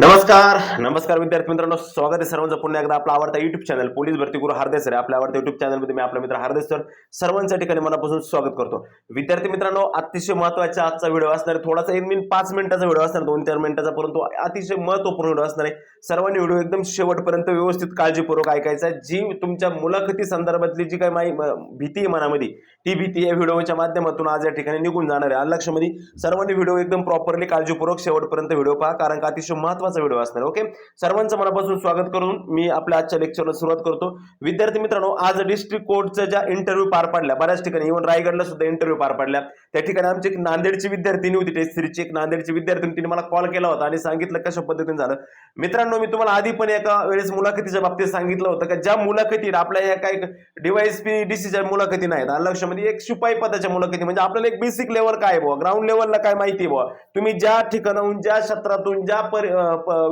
नमस्कार नमस्कार विद्यार्थी मित्रांनो स्वागत आहे सर्वांचं पुन्हा एकदा आपला आवडता युट्यूब चॅनल पोलीस भरती गुरु हार्दे सर आपल्या आवडत्या युट्यूब चॅनलमध्ये मी आपला मित्र हार्दे सर सर्वांच्या ठिकाणी मनापासून स्वागत करतो. विद्यार्थी मित्रांनो अतिशय महत्त्वाचा आजचा व्हिडिओ असणार आहे. थोडासा एक मिनिट पाच मिनिटाचा व्हिडिओ असणार दोन चार मिनिटाचा परंतु अतिशय महत्त्वपूर्ण व्हिडिओ असणार आहे. सर्वांनी व्हिडिओ एकदम शेवटपर्यंत व्यवस्थित काळजीपूर्वक ऐकायचा आहे. जी तुमच्या मुलाखती संदर्भातली जी काही माहिती भीती आहे मनामध्ये ती भीती या व्हिडिओच्या माध्यमातून आज या ठिकाणी निघून जाणार आहे. लक्षमध्ये सर्वांनी व्हिडिओ एकदम प्रॉपरली काळजीपूर्वक शेवटपर्यंत व्हिडिओ पहा कारण का अतिशय महत्त्वाचा व्हिडिओ असणार ओके सर्वांचं मनापासून स्वागत करून मी आपल्या आजच्या लेक्चरला सुरुवात करतो. विद्यार्थी मित्रांनो आज डिस्ट्रिक्ट कोर्टच्या ज्या इंटरव्ह्यू पार पडल्या बऱ्याच ठिकाणी इव्हन रायगडला सुद्धा इंटरव्ह्यू पार पाडल्या. त्या ठिकाणी आमची एक नांदेडची विद्यार्थिनी होती टेस्ट सिरीजची एक नांदेडची विद्यार्थिनी तिने मला कॉल केला होता आणि सांगितलं कशा पद्धतीने झालं. मित्रांनो मी तुम्हाला आधी पण एका वेळेस मुलाखतीच्या बाबतीत सांगितलं होतं का ज्या मुलाखतीत आपल्या या काही डिवाइस डीसीच्या मुलाखती नाहीत. आणि लक्षामध्ये एक शिपाई पदाच्या मुलाखती. म्हणजे आपल्याला एक बेसिक लेवल काय बुवा? ग्राउंड लेवलला काय माहिती बुवा? तुम्ही ज्या ठिकाणाहून ज्या क्षेत्रातून ज्या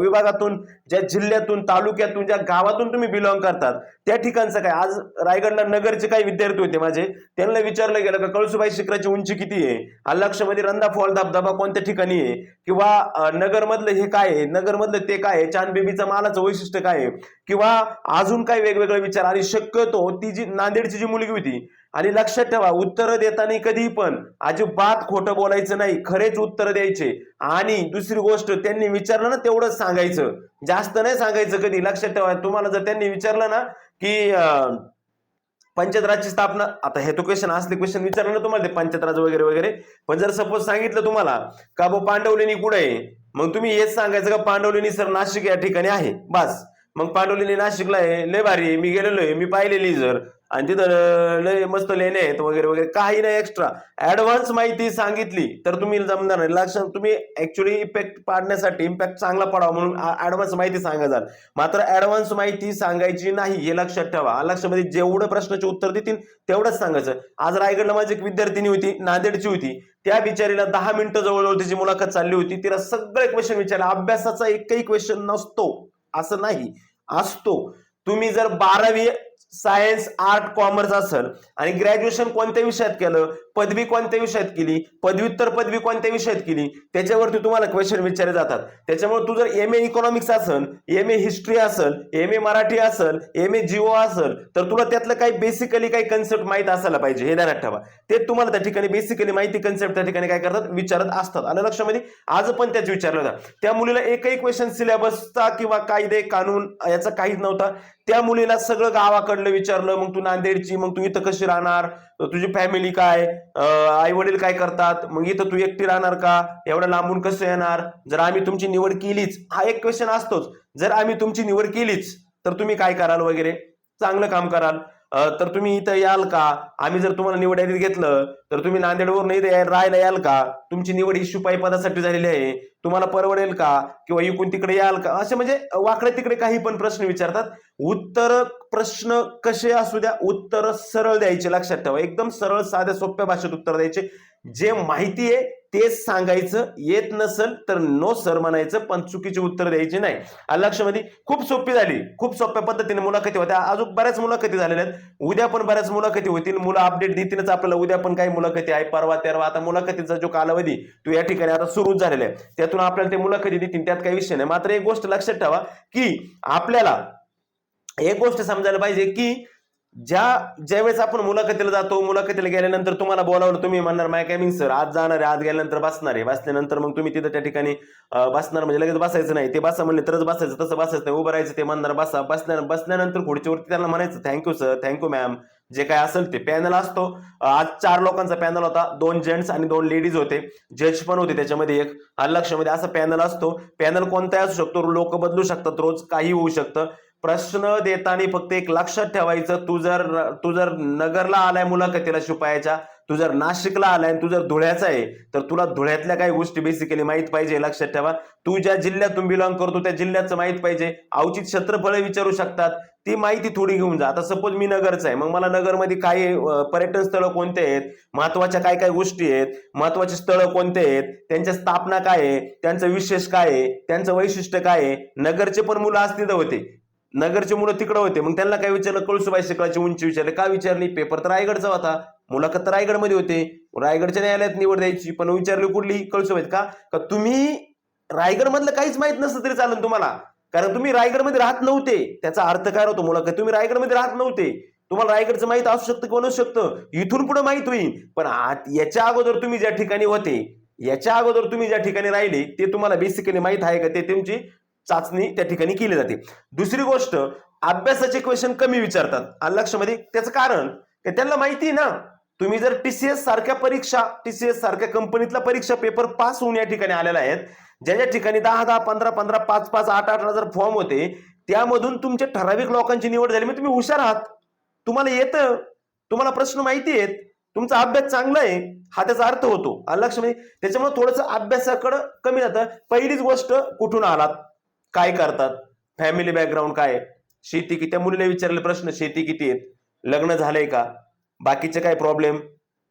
विभागातून ज्या जिल्ह्यातून तालुक्यातून ज्या गावातून तुम्ही बिलॉंग करतात त्या ठिकाणचं काय? आज रायगडला नगरचे काही विद्यार्थी होते माझे. त्यांना विचारलं गेलं का कळसुबाई शिखराची उंची किती आहे? आणि रंधा फॉल धबधबा कोणत्या ठिकाणी आहे? किंवा नगरमधलं हे काय आहे? नगरमधलं ते काय आहे? चांद मालाचं वैशिष्ट्य काय आहे? किंवा अजून काही वेगवेगळे विचार. आणि शक्यतो ती जी नांदेडची जी मुलगी होती आणि लक्षात ठेवा उत्तरं देताना कधी पण अजिबात खोटं बोलायचं नाही खरेच उत्तर द्यायचे. आणि दुसरी गोष्ट त्यांनी विचारलं ना तेवढंच सांगायचं. जास्त नाही सांगायचं कधी. लक्षात ठेवा तुम्हाला जर त्यांनी विचारलं ना की पंचायत राजची स्थापना आता हे तो क्वेश्चन असले क्वेश्चन विचारलं ना तुम्हाला ते पंचायत राज वगैरे वगैरे. पण जर सपोज सांगितलं तुम्हाला का बो पांडवलेनी कुठे आहे? मग तुम्ही हेच सांगायचं का पांडवलेनी सर नाशिक या ठिकाणी आहे? बस. मग पांडवलेनी नाशिकला आहे. लय भारी मी गेलेलो आहे. मी पाहिलेली जर. आणि तिथं लय मस्त लेणे आहेत वगैरे वगैरे. काही नाही एक्स्ट्रा ऍडव्हान्स माहिती सांगितली. तर तुम्ही जमणार नाही. लक्षात तुम्ही ऍक्च्युली इफेक्ट पाडण्यासाठी इम्पॅक्ट चांगला पडावा म्हणून ऍडव्हान्स माहिती सांगायचाल मात्र ऍडव्हान्स माहिती सांगायची नाही हे लक्षात ठेवा. लक्षामध्ये जेवढं प्रश्नाचे उत्तर देतील तेवढंच सांगायचं. आज रायगडला माझी एक विद्यार्थिनी होती नांदेडची होती. त्या बिचारीला दहा मिनिटं जवळजवळ तिची मुलाखत चालली होती. तिला सगळे क्वेश्चन विचारले. अभ्यासाचा एकही क्वेश्चन नसतो. असं नाही. असतो. तुम्ही जर बारावी सायन्स आर्ट कॉमर्स असेल आणि ग्रॅज्युएशन कोणत्या विषयात केलं? पदवी कोणत्या विषयात केली पदव्युत्तर पदवी कोणत्या विषयात केली त्याच्यावरती तुम्हाला क्वेश्चन विचारले जातात. त्याच्यामुळे तू जर एम ए इकॉनॉमिक्स असेल एम ए हिस्ट्री असेल एम ए मराठी असेल एम ए जिओ असेल तर तुला त्यातलं काही बेसिकली काही कन्सेप्ट माहीत असायला पाहिजे. हे ध्यानात ठेवा. ते तुम्हाला त्या ठिकाणी बेसिकली माहिती कन्सेप्ट त्या ठिकाणी काय करतात? विचारत असतात. आलं लक्षामध्ये? आज पण त्याच विचारलं होतं. त्या मुलीला एकही क्वेश्चन सिलेबसचा किंवा कायदे कानून याचा काहीच नव्हता. त्या मुलीला सगळं गावाकडलं विचारलं. मग तू नांदेडची मग तू इथं कशी राहणार? तुझी फॅमिली काय? आई वडील काय करतात? मग इथं तू एकटी राहणार का? एवढं लांबून कसं येणार? जर आम्ही तुमची निवड केलीच हा एक क्वेश्चन असतोच. जर आम्ही तुमची निवड केलीच तर तुम्ही काय कराल वगैरे? चांगलं काम कराल. तर तुम्ही इथं याल का? आम्ही जर तुम्हाला निवड यादीत घेतलं तर तुम्ही नांदेडवरून इथे राहायला याल का? तुमची निवड ही शिपाई पदासाठी झालेली आहे. तुम्हाला परवडेल का? किंवा इकून तिकडे याल का? असे म्हणजे वाकडे तिकडे काही पण प्रश्न विचारतात. उत्तर प्रश्न कसे असू द्या उत्तर सरळ द्यायचे लक्षात ठेवा. एकदम सरळ साध्या सोप्या भाषेत उत्तर द्यायचे. जे माहिती आहे तेच सांगायचं येत नसेल तर नो सर म्हणायचं पण चुकीचे उत्तर द्यायची नाही. आलं लक्षामध्ये खूप सोपी झाली. खूप सोप्या पद्धतीने मुलाखती होत्या. अजून बऱ्याच मुलाखती झालेल्या आहेत. उद्या पण बऱ्याच मुलाखती होतील. मुलं अपडेट देतीलच आपल्याला. उद्या पण काही मुलाखती आहे. परवा तेरवा. आता मुलाखतीचा जो कालावधी तो या ठिकाणी आता सुरू झालेला आहे. त्यातून आपल्याला ते मुलाखती देतील. त्यात काही विषय नाही. मात्र एक गोष्ट लक्षात ठेवा की आपल्याला एक गोष्ट समजायला पाहिजे की ज्या ज्यावेळेस आपण मुलाखतीला जातो मुलाखतीला गेल्यानंतर तुम्हाला बोलावलं तुम्ही म्हणणार माय कॅमिंग सर आज जाणार आहे आज गेल्यानंतर बसणार आहे. बसल्यानंतर मग तुम्ही तिथं त्या ठिकाणी बसणार म्हणजे लगेच बसायचं नाही. ते बसा म्हणले तरच बसायचं तसं बसायचं नाही. उभं राहायचं ते म्हणणार बसा. बसल्या बसल्यानंतर खुर्चीवरती त्यांना म्हणायचं थँक्यू सर थँक्यू मॅम जे काय असेल ते. पॅनल असतो. आज चार लोकांचा पॅनल होता. दोन जेंट्स आणि दोन लेडीज होते. जज पण होते त्याच्यामध्ये एक. लक्षामध्ये असा पॅनल असतो. पॅनल कोणताही असू शकतो. लोक बदलू शकतात रोज. काही होऊ शकतं. प्रश्न देताना फक्त एक लक्षात ठेवायचं तू जर तू जर नगरला आलाय मुलाखतीला शिपायाच्या तू जर नाशिकला आलाय तू जर धुळ्याचा आहे तर तुला धुळ्यातल्या काही गोष्टी बेसिकली माहीत पाहिजे लक्षात ठेवा. तू ज्या जिल्ह्यातून बिलॉंग करतो त्या जिल्ह्याचं माहीत पाहिजे. अवचित क्षेत्रफळ विचारू शकतात. ती माहिती थोडी घेऊन जा. आता सपोज मी नगरचा आहे मग मला नगरमध्ये काय पर्यटन स्थळं कोणते आहेत? महत्त्वाच्या काय काय गोष्टी आहेत? महत्वाची स्थळं कोणते आहेत? त्यांच्या स्थापना काय आहे? त्यांचं विशेष काय आहे? त्यांचं वैशिष्ट्य काय आहे? नगरचे पण मुलं असतील होते. नगरचे मुलं तिकडं होते. मग त्यांना काय विचारलं? कळसुबाई शिकवायची उंची विचारले. का विचारली? पेपर तर रायगडचा होता. मुलाखत तर रायगडमध्ये होते. रायगडच्या न्यायालयात निवड द्यायची पण विचारली कुठली? कळसुबाईत. का? का तुम्ही रायगड मधलं काहीच माहीत नसतं तरी चालेल तुम्हाला. कारण तुम्ही रायगडमध्ये राहत नव्हते. त्याचा अर्थ काय होतो मुलाखत? तुम्ही रायगडमध्ये राहत नव्हते. तुम्हाला रायगडचं माहीत असू शकतं किंवा नसू शकतं. इथून पुढे माहीत होईल. पण याच्या अगोदर तुम्ही ज्या ठिकाणी होते याच्या अगोदर तुम्ही ज्या ठिकाणी राहिले ते तुम्हाला बेसिकली माहीत आहे का? ते तुमची चाचणी त्या ठिकाणी केली जाते. दुसरी गोष्ट अभ्यासाचे क्वेश्चन कमी विचारतात. आलं लक्षामध्ये त्याचं कारण त्यांना माहिती आहे ना तुम्ही जर टीसीएस सारख्या परीक्षा टीसीएस सारख्या कंपनीतला परीक्षा पेपर पास होऊन या ठिकाणी आलेला आहेत ज्या ज्या ठिकाणी दहा दहा पंधरा पंधरा पाच पाच आठ आठ हजार फॉर्म होते त्यामधून तुमच्या ठराविक लोकांची निवड झाली मग तुम्ही हुशार आहात. तुम्हाला येतं तुम्हाला प्रश्न माहिती आहेत तुमचा अभ्यास चांगला आहे हा त्याचा अर्थ होतो. लक्ष म्हणजे त्याच्यामुळे थोडंसं अभ्यासाकडं कमी जातं. पहिलीच गोष्ट कुठून आलात? काय करतात? फॅमिली बॅकग्राऊंड काय शेती किती? त्या मुलीला विचारले प्रश्न शेती किती आहेत? लग्न झालंय का? बाकीचे काय प्रॉब्लेम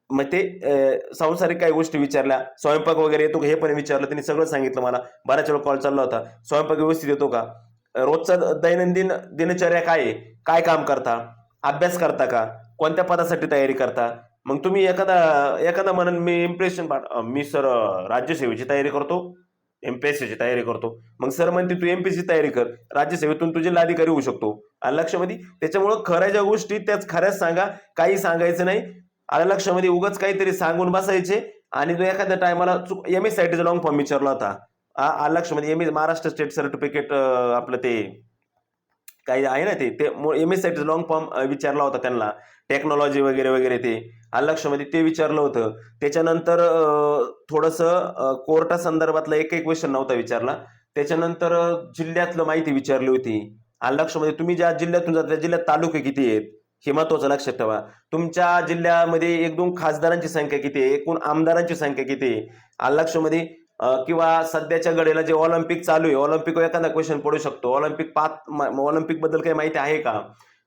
मग ते अं, सांसारिक काही गोष्टी विचारल्या. स्वयंपाक वगैरे येतो हे पण विचारलं. त्यांनी सगळं सांगितलं मला. बऱ्याच वेळा कॉल चालला होता. स्वयंपाक व्यवस्थित येतो का? रोजचा दैनंदिन दिनचर्या काय आहे? काय काम करता? अभ्यास करता का? कोणत्या पदासाठी तयारी करता? मग तुम्ही एखादा एखादा म्हणून मी इम्प्रेशन मी सर राज्यसेवेची तयारी करतो. एमपीएससीची तयारी करतो. मग सर म्हणते तू एमपीएससी तयारी कर. राज्यसेवेतून तू जिल्हाधिकारी होऊ शकतो. आलं लक्षामध्ये? त्याच्यामुळं खऱ्या ज्या गोष्टी त्याच खऱ्याच सांगा. काही सांगायचं नाही. आलं लक्षामध्ये? उगाच काहीतरी सांगून बसायचे. आणि तो एखाद्या टायमाला चुक एम एस चा लॉंग फॉर्म विचारला होता. आ- आलं लक्षामध्ये? M S Maharashtra state certificate आपलं ते काही आहे ना ते? एम एससाठी लॉंग फॉर्म विचारला होता त्यांना. टेक्नॉलॉजी वगैरे वगैरे ते. आलं ते विचारलं होतं. त्याच्यानंतर थोडंसं कोर्टा संदर्भातला एक एक क्वेश्चन नव्हता विचारला. त्याच्यानंतर जिल्ह्यातलं माहिती विचारली होती. आलं तुम्ही ज्या जिल्ह्यातून जाता त्या जिल्ह्यात तालुके किती आहेत? हे महत्वाचं लक्षात ठेवा. तुमच्या जिल्ह्यामध्ये एक दोन खासदारांची संख्या किती आहे? एकूण आमदारांची संख्या किती आहे? आलं किंवा सध्याच्या घडीला जे ऑलिम्पिक चालू आहे ऑलिम्पिक एखादा क्वेश्चन पडू शकतो. ऑलिम्पिक पाच ऑलिम्पिकबद्दल काही माहिती आहे का?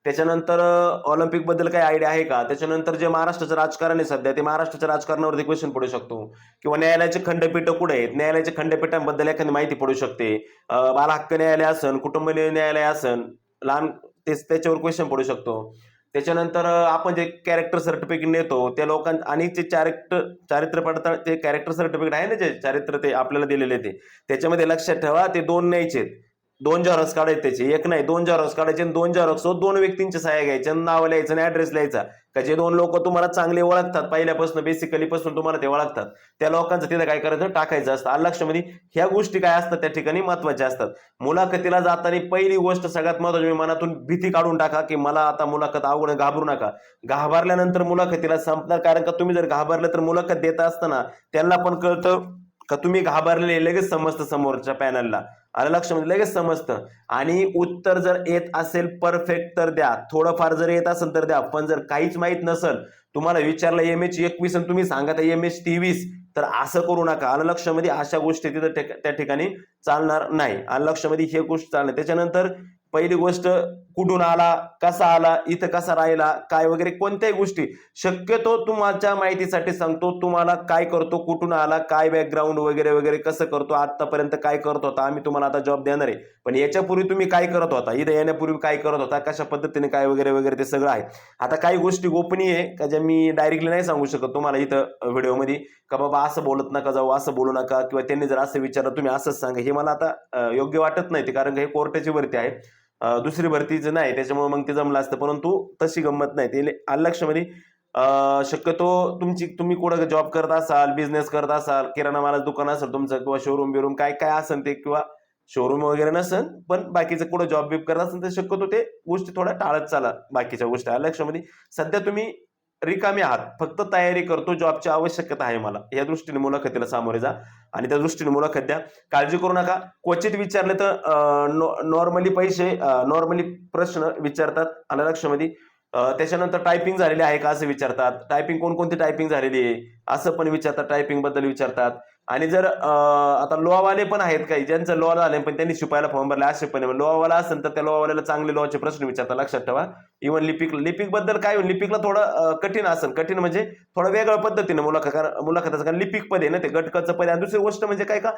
त्याच्यानंतर ऑलिम्पिकबद्दल काही आयडिया आहे का? त्याच्यानंतर जे महाराष्ट्राचं राजकारण आहे सध्या ते महाराष्ट्राच्या राजकारणावरती क्वेश्चन पडू शकतो. किंवा न्यायालयाचे खंडपीठ कुठे आहेत? न्यायालयाच्या खंडपीठांबद्दल एखादी माहिती पडू शकते. बालहक्क बाल हक्क न्यायालय असन कुटुंब न्यायालय असन लहान तेच त्याच्यावर क्वेश्चन पडू शकतो. त्याच्यानंतर आपण जे कॅरेक्टर सर्टिफिकेट नेतो त्या लोकां आणि जे चारित्र चारित्र्य पडताळ ते कॅरेक्टर सर्टिफिकेट आहे ना जे चारित्र ते आपल्याला दिलेले ते त्याच्यामध्ये लक्षात ठेवा ते दोन न्यायचे दोन झेरॉक्स काढायचे त्याचे एक नाही दोन झेरॉक्स काढायचे आणि दोन झेरॉक्स दोन व्यक्तींच्या सहाय्या घ्यायच्या आणि नाव लिहायचं आणि ऍड्रेस लिहायचा. का जे दोन लोक तुम्हाला चांगले ओळखतात पहिल्यापासून बेसिकली पासून तुम्हाला ते ओळखतात. त्या लोकांचं तिथे काय करायचं? टाकायचं असतं. आलक्षमध्ये म्हणजे ह्या गोष्टी काय असतात? त्या ठिकाणी महत्त्वाच्या असतात. मुलाखतीला जाताना पहिली गोष्ट सगळ्यात महत्वाची म्हणजे मनातून भीती काढून टाका की मला आता मुलाखत अवघड घाबरू नका. घाबरल्यानंतर मुलाखतीला संपणार कारण का तुम्ही जर घाबरलं तर मुलाखत देत असताना त्यांना पण कळतं का तुम्ही घाबरले लगेच समजतं समोरच्या पॅनलला आलं लक्षामध्ये? लगेच समजतं. आणि उत्तर जर येत असेल परफेक्ट तर द्या. थोडंफार जर येत असेल तर द्या. पण जर काहीच माहीत नसेल तुम्हाला विचारलं एम एच एकवीस आणि तुम्ही सांगा एम एच तेवीस तर असं करू नका. आलं लक्षामध्ये? अशा गोष्टी तिथं त्या ठिकाणी चालणार नाही. आलं लक्षामध्ये? हे गोष्ट चालणार त्याच्यानंतर पहिली गोष्ट कुठून आला कसा आला इथं कसा राहिला काय वगैरे कोणत्याही गोष्टी. शक्यतो तुमच्या माहितीसाठी सांगतो तुम्हाला काय करतो कुठून आला काय बॅकग्राऊंड वगैरे वगैरे कसं करतो आतापर्यंत काय करत होता आम्ही तुम्हाला आता जॉब देणार आहे. पण याच्यापूर्वी तुम्ही काय करत होता इथं येण्यापूर्वी काय करत होता कशा पद्धतीने काय वगैरे वगैरे ते सगळं आहे. आता काही गोष्टी गोपनीय आहे का ज्या मी डायरेक्टली नाही सांगू शकत तुम्हाला इथं व्हिडिओमध्ये का बाबा असं बोलत नका जाऊ असं बोलू नका किंवा त्यांनी जर असं विचारलं तुम्ही असंच सांगा हे मला आता योग्य वाटत नाही ते कारण हे कोर्टाची वरती आहे. दुसरी भरतीचं नाही त्याच्यामुळे मग ते जमलं असतं. परंतु तशी गंमत नाही. ते लक्षामध्ये शक्यतो तुमची तुम्ही कुठं जॉब करत असाल बिझनेस करत असाल किराणा मालाचं दुकान असेल तुमचं किंवा शोरूम बिरूम काय काय असेल ते किंवा शोरूम वगैरे नसेल पण बाकीचं कुठं जॉब बिब करत असेल तर शक्यतो ते गोष्टी थोड्या टाळत चाला बाकीच्या गोष्टी. अलक्षमध्ये सध्या तुम्ही रिकामे आहात. फक्त तयारी करतो जॉबची आवश्यकता आहे मला. या दृष्टीने मुलाखतीला सामोरे जा आणि त्या दृष्टीने मुलाखत द्या. काळजी करू नका. क्वचित विचारले तर नॉर्मली पैसे नॉर्मली प्रश्न विचारतात आला लक्षामध्ये त्याच्यानंतर टायपिंग झालेली आहे का असं विचारतात. टायपिंग कोणकोणती टायपिंग झालेली आहे? असं पण विचारतात. टायपिंगबद्दल विचारतात. आणि जर आता लोवावाले पण आहेत काही ज्यांचं लोवा झाले पण त्यांनी शिपायला फॉर्म भरला असे पण लॉवाला असेल तर त्या लॉवाल्याला चांगले लॉचे प्रश्न विचारता लक्षात ठेवा. इव्हन लिपिक लिपिकबद्दल काय होईल? लिपिकला थोडं कठीण असेल. कठीण म्हणजे थोडं वेगळ्या पद्धतीने मुलाखत कारण- मुलाखताचं कारण लिपिक पद आहे ना ते गटकाचं पद आहे. आणि दुसरी गोष्ट म्हणजे काय का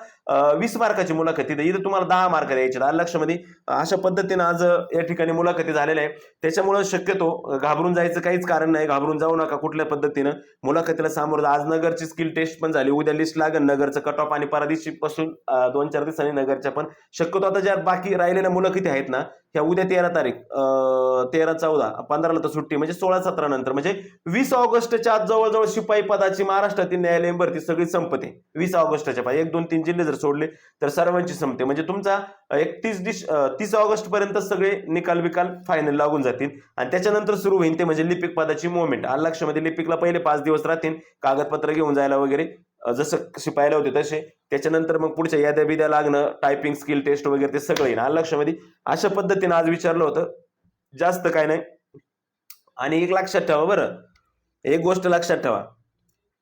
वीस मार्काची मुलाखती इथं तुम्हाला दहा मार्क द्यायचे आलं लक्षामध्ये? अशा पद्धतीने आज या ठिकाणी मुलाखती झालेल्या आहे त्याच्यामुळं शक्यतो घाबरून जायचं काहीच कारण नाही. घाबरून जाऊ नका कुठल्या पद्धतीनं. मुलाखतीला सामोरं जा. आज नगरची स्किल टेस्ट पण झाली. उद्या लिस्ट लागेल. नगरचं कट ऑफ आणि पासून दोन चार दिवसांनी नगरच्या पण. शक्यतो आता ज्या बाकी राहिलेल्या मुलं किती आहेत ना ह्या उद्या तेरा तारीख तेरा चौदा पंधराला तर सुट्टी म्हणजे सोळा सतरा नंतर म्हणजे वीस ऑगस्टच्या आज जवळजवळ शिपाई पदाची महाराष्ट्रातील न्यायालयीन भरती सगळी संपते. वीस ऑगस्टच्या पाहिजे एक दोन तीन जिल्हे जर सोडले तर सर्वांची संपते. म्हणजे तुमचा एकतीस डिश तीस ऑगस्ट पर्यंत सगळे निकाल विकाल फायनल लागून जातील. आणि त्याच्यानंतर सुरू होईल ते म्हणजे लिपिक पदाची मुवमेंट लक्षामध्ये लिपिकला पहिले पाच दिवस राहतील. कागदपत्र घेऊन जायला वगैरे. जसं शिपायला होते तसे. त्याच्यानंतर मग पुढच्या याद्या बिद्या लागणं टायपिंग स्किल टेस्ट वगैरे ते सगळं येणार लक्षामध्ये. अशा पद्धतीने आज विचारलं होतं. जास्त काय नाही. आणि एक लक्षात ठेवा बरं. एक गोष्ट लक्षात ठेवा.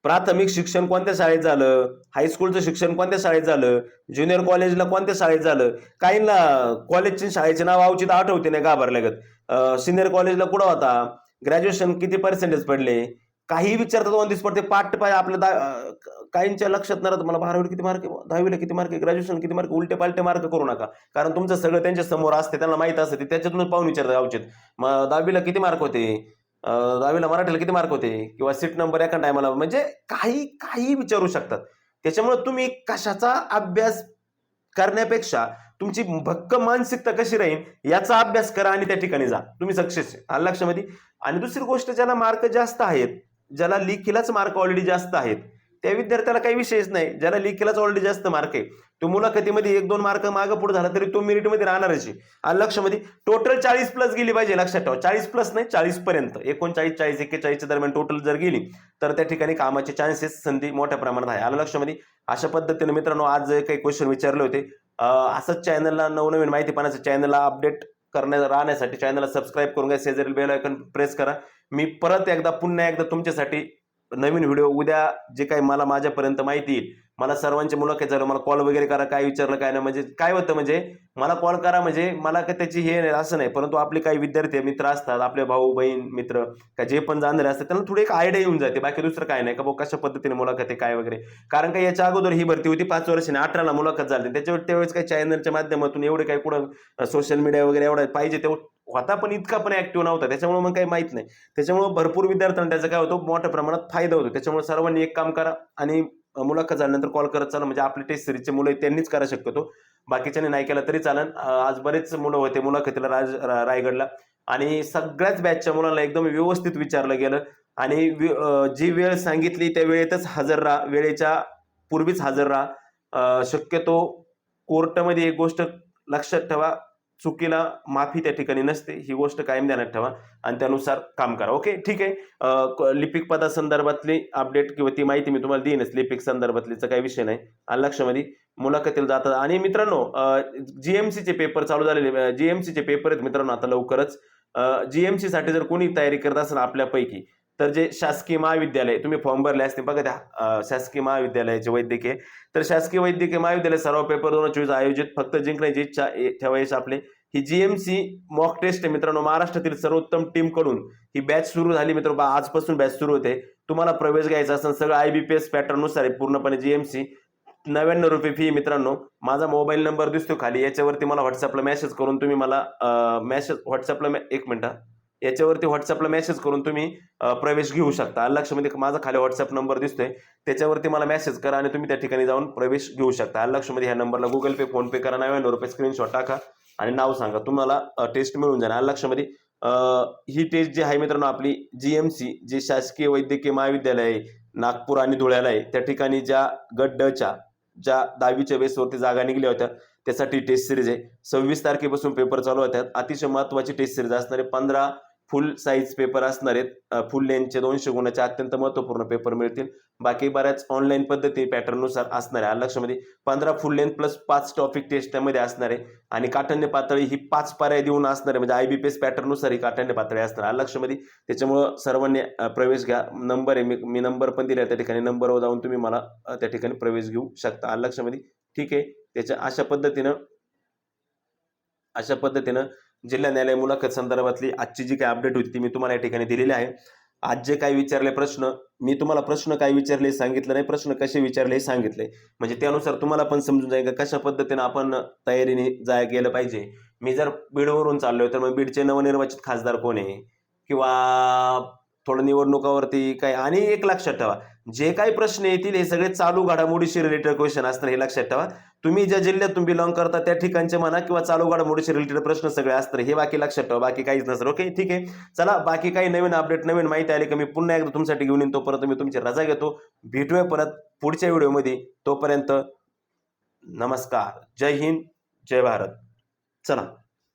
प्राथमिक शिक्षण कोणत्या शाळेत झालं? हायस्कूलचं शिक्षण कोणत्या शाळेत झालं? ज्युनियर कॉलेजला कोणत्या शाळेत झालं? काहींना कॉलेजची शाळेचे नाव अवचित आठवते नाही घाबरल्यागत सिनियर कॉलेजला कुठं होता? ग्रॅज्युएशन किती पर्सेंटेज पडले? काही विचारतात ऑन दिस पडते. पाठ पाय आपल्या दा काहींच्या लक्षात नाही राहत मला बारावीला किती मार्क दहावीला किती मार्क ग्रॅज्युएशन किती मार्क उलटे पालटे मार्क करू नका. कारण तुमचं सगळं त्यांच्यासमोर असते त्यांना माहीत असते ते त्याच्यातूनच पाहून विचारतात अवचित मग दहावीला किती मार्क होते? दहावीला मराठीला किती मार्क होते? किंवा सीट नंबर एका टायमाला म्हणजे काही काही विचारू शकतात. त्याच्यामुळे तुम्ही कशाचा अभ्यास करण्यापेक्षा तुमची भक्क मानसिकता कशी राहील याचा अभ्यास करा आणि त्या ठिकाणी जा. तुम्ही सक्सेस आलं लक्षामध्ये? आणि दुसरी गोष्ट ज्याला मार्क जास्त आहेत ज्याला लिखीलाच मार्क ऑलरेडी जास्त आहेत त्या विद्यार्थ्याला काही विषयच नाही. ज्याला लिखीलाच ऑलरेडी जास्त मार्क आहे. तो मुलाखतीमध्ये एक दोन मार्क मागं पुढे झाला तरी तो मिनिटमध्ये राहणारच आहे. आलं लक्षामध्ये टोटल चाळीस प्लस गेली पाहिजे लक्षात ठेवा. चाळीस प्लस नाही चाळीस पर्यंत. एकोणचाळीस चाळीस एक्केचाळीसच्या दरम्यान टोटल जर गेली तर त्या ठिकाणी कामाचे चान्सेस संधी मोठ्या प्रमाणात आहे. आलं लक्षामध्ये अशा पद्धतीने मित्रांनो आज काही क्वेश्चन विचारले होते असंच चॅनलला नवनवीन माहितीपणाचं चॅनलला अपडेट करण्या राहण्यासाठी चॅनलला सबस्क्राईब करून घ्या. शेजारील बेल आयकन प्रेस करा. मी परत एकदा पुन्हा एकदा तुमच्यासाठी नवीन व्हिडिओ उद्या जे काही मला माझ्यापर्यंत माहिती येईल मला सर्वांची मुलाखत झालं मला कॉल वगैरे करा काय विचारलं काय नाही. म्हणजे काय होतं म्हणजे मला कॉल करा म्हणजे मला काय त्याची हे नाही असं नाही. परंतु आपले काही विद्यार्थी मित्र असतात आपले भाऊ बहीण मित्र का जे पण जाणारे असतात त्यांना थोडी एक आयडिया येऊन जाते. बाकी दुसरं काय नाही का भाऊ कशा पद्धतीने मुलाखत आहे काय वगैरे. कारण का याच्या अगोदर ही भरती होती पाच वर्षाने. अठराला मुलाखत झाली. त्याच्यावर त्यावेळेस काही चॅनलच्या माध्यमातून एवढे काही कुठं सोशल मीडिया वगैरे एवढा पाहिजे तेव्हा होता पण इतका पण ऍक्टिव्ह नव्हता. त्याच्यामुळे मग काही माहीत नाही. त्याच्यामुळे भरपूर विद्यार्थ्यांना त्याचा काय होतो मोठ्या प्रमाणात फायदा होतो. त्याच्यामुळे सर्वांनी एक काम करा आणि मुलाखत झाल्यानंतर कॉल करत चाला म्हणजे आपले टेस्ट सिरीजचे मुलं त्यांनीच करा शक्यतो. बाकीच्याने नाही केला तरी चालन आज बरेच मुलं होते मुलाखतीला राज रायगडला. आणि सगळ्याच बॅचच्या मुलांना एकदम व्यवस्थित विचारलं गेलं. आणि वि- जी वेळ सांगितली त्या वेळेतच हजर राहा. वेळेच्या पूर्वीच हजर राहा. शक्यतो कोर्टामध्ये एक गोष्ट लक्षात ठेवा. चुकीला माफी त्या ठिकाणी नसते. ही गोष्ट कायम ध्यानात ठेवा आणि त्यानुसार काम करा. ओके? ठीक आहे. लिपिक पदासंदर्भातली अपडेट किंवा ती माहिती मी तुम्हाला देईनच. लिपिक संदर्भातलीचा काही विषय नाही. आणि लक्षामध्ये मुलाखतीला जातात आणि मित्रांनो जीएमसीचे पेपर चालू झालेले जीएमसीचे पेपर आहेत मित्रांनो आता लवकरच. जीएमसी साठी जर कोणी तयारी करत असेल आपल्यापैकी तर जे शासकीय महाविद्यालय तुम्ही फॉर्म भरले असते बघा त्या शासकीय महाविद्यालयाचे वैद्यकीय. तर शासकीय वैद्यकीय महाविद्यालय सर्व पेपर दोन चोवीस आयोजित फक्त जिंकण्याची इच्छा ठेवायची आपले. ही जीएमसी मॉक टेस्ट आहे मित्रांनो महाराष्ट्रातील सर्वोत्तम टीमकडून ही बॅच सुरू झाली मित्रांनो. आजपासून बॅच सुरू होते. तुम्हाला प्रवेश घ्यायचा असेल सगळं आयबीपीएस एसनुसार आहे पूर्णपणे जीएमसी नव्याण्णव रुपये फी मित्रांनो. माझा मोबाईल नंबर दिसतो खाली याच्यावरती मला व्हॉट्सअपला मेसेज करून तुम्ही मला मेसेज व्हॉट्सअपला एक मिनटं. याच्यावरती व्हॉट्सअपला मेसेज करून तुम्ही प्रवेश घेऊ शकता. अल्लक्षमध्ये म्हणजे माझा खाली व्हॉट्सअप नंबर दिसतोय. त्याच्यावरती मला मेसेज करा आणि तुम्ही त्या ठिकाणी जाऊन प्रवेश घेऊ शकता. अल्लक्षमध्ये म्हणजे ह्या नंबरला गुगल पे फोनपे करा नव्याण्णव रुपये स्क्रीनशॉट टाका आणि नाव सांगा. तुम्हाला टेस्ट मिळून जाईल अल्लक्षमध्ये म्हणजे, ही टेस्ट जी आहे मित्रांनो आपली जी एम सी जे शासकीय वैद्यकीय महाविद्यालय आहे नागपूर आणि धुळ्याला आहे. त्या ठिकाणी ज्या गट ज्या दहावीच्या बेसवरती जागा निघल्या होत्या त्यासाठी टेस्ट सिरीज आहे. सव्वीस तारखेपासून पेपर चालू होतात अतिशय महत्त्वाची टेस्ट सिरीज असणारे पंधरा फुल साईज पेपर असणार आहेत. फुल लेंथचे दोनशे गुणाचे अत्यंत महत्त्वपूर्ण पेपर मिळतील. बाकी बऱ्याच ऑनलाईन पद्धती पॅटर्ननुसार असणार आहे. लक्षामध्ये पंधरा फुल लेंथ प्लस पाच टॉपिक टेस्ट त्यामध्ये असणार आहे. आणि काठण्य पातळी ही पाच पर्याय देऊन असणार आहे. म्हणजे आय बी पी एस पॅटर्ननुसार ही काठण्य पातळी असणार आहे. लक्षामध्ये त्याच्यामुळं सर्वांनी प्रवेश घ्या. नंबर आहे. मी मी नंबर पण दिला त्या ठिकाणी. नंबरवर जाऊन तुम्ही मला त्या ठिकाणी प्रवेश घेऊ शकता. लक्षामध्ये ठीक आहे. त्याच्या अशा पद्धतीनं अशा पद्धतीनं जिल्हा न्यायालय मुलाखत संदर्भातली आजची जी काही अपडेट होती ती मी तुम्हाला या ठिकाणी दिलेली आहे. आज जे काही विचारले प्रश्न मी तुम्हाला प्रश्न काय विचारले हे सांगितलं नाही प्रश्न कसे विचारले हे सांगितले. म्हणजे त्यानुसार तुम्हाला पण समजून जाईल का कशा पद्धतीनं आपण तयारीने जाय गेलं पाहिजे. मी जर बीडवरून चाललोय तर मग बीडचे नवनिर्वाचित खासदार कोण आहे? किंवा थोडं निवडणुकावरती काय आणि एक लक्षात ठेवा जे काही प्रश्न येतील हे सगळे चालू घडामोडीशी रिलेटेड क्वेश्चन असतात हे लक्षात ठेवा. तुम्ही ज्या जिल्ह्यातून बिलॉंग करता त्या ठिकाणचे म्हणा किंवा चालू घडामोडीशी रिलेटेड प्रश्न सगळे असतात हे बाकी लक्षात ठेवा बाकी काहीच नसतं ओके ठीक आहे? चला बाकी काही नवीन अपडेट नवीन माहिती आली का मी पुन्हा एकदा तुमच्यासाठी घेऊन येईन तोपर्यंत मी तुमची रजा घेतो. भेटूया परत पुढच्या व्हिडिओमध्ये. तोपर्यंत नमस्कार. जय हिंद जय भारत. चला.